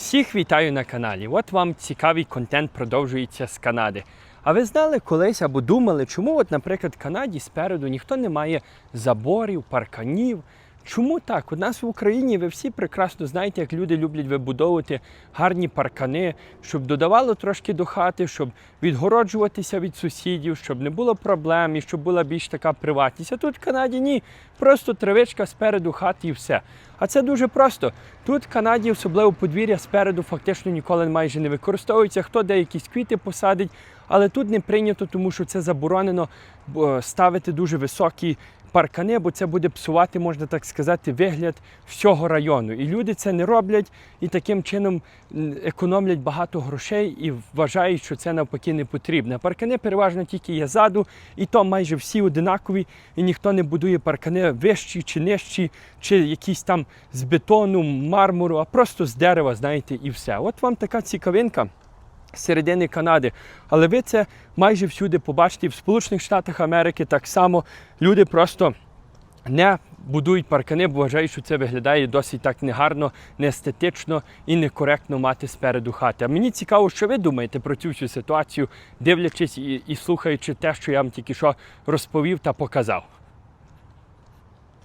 Всіх вітаю на каналі. От вам цікавий контент продовжується з Канади. А ви знали колись або думали, чому, от, наприклад, в Канаді спереду ніхто не має заборів, парканів? Чому так? У нас в Україні ви всі прекрасно знаєте, як люди люблять вибудовувати гарні паркани, щоб додавало трошки до хати, щоб відгороджуватися від сусідів, щоб не було проблем і щоб була більш така приватність. А тут в Канаді ні, просто травичка спереду хати і все. А це дуже просто. Тут в Канаді, особливо подвір'я спереду, фактично ніколи майже не використовується. Хто де якісь квіти посадить, але тут не прийнято, тому що це заборонено ставити дуже високі паркани, бо це буде псувати, можна так сказати, вигляд всього району. І люди це не роблять і таким чином економлять багато грошей і вважають, що це навпаки не потрібно. Паркани переважно тільки є ззаду, і то майже всі одинакові, і ніхто не будує паркани вищі чи нижчі, чи якісь там з бетону, мармуру, а просто з дерева, знаєте, і все. От вам така цікавинка середини Канади. Але ви це майже всюди побачите. В Сполучених Штатах Америки так само люди просто не будують паркани, бо вважають, що це виглядає досить так негарно, неестетично і некоректно мати спереду хати. А мені цікаво, що ви думаєте про цю всю ситуацію, дивлячись і, і слухаючи те, що я вам тільки що розповів та показав.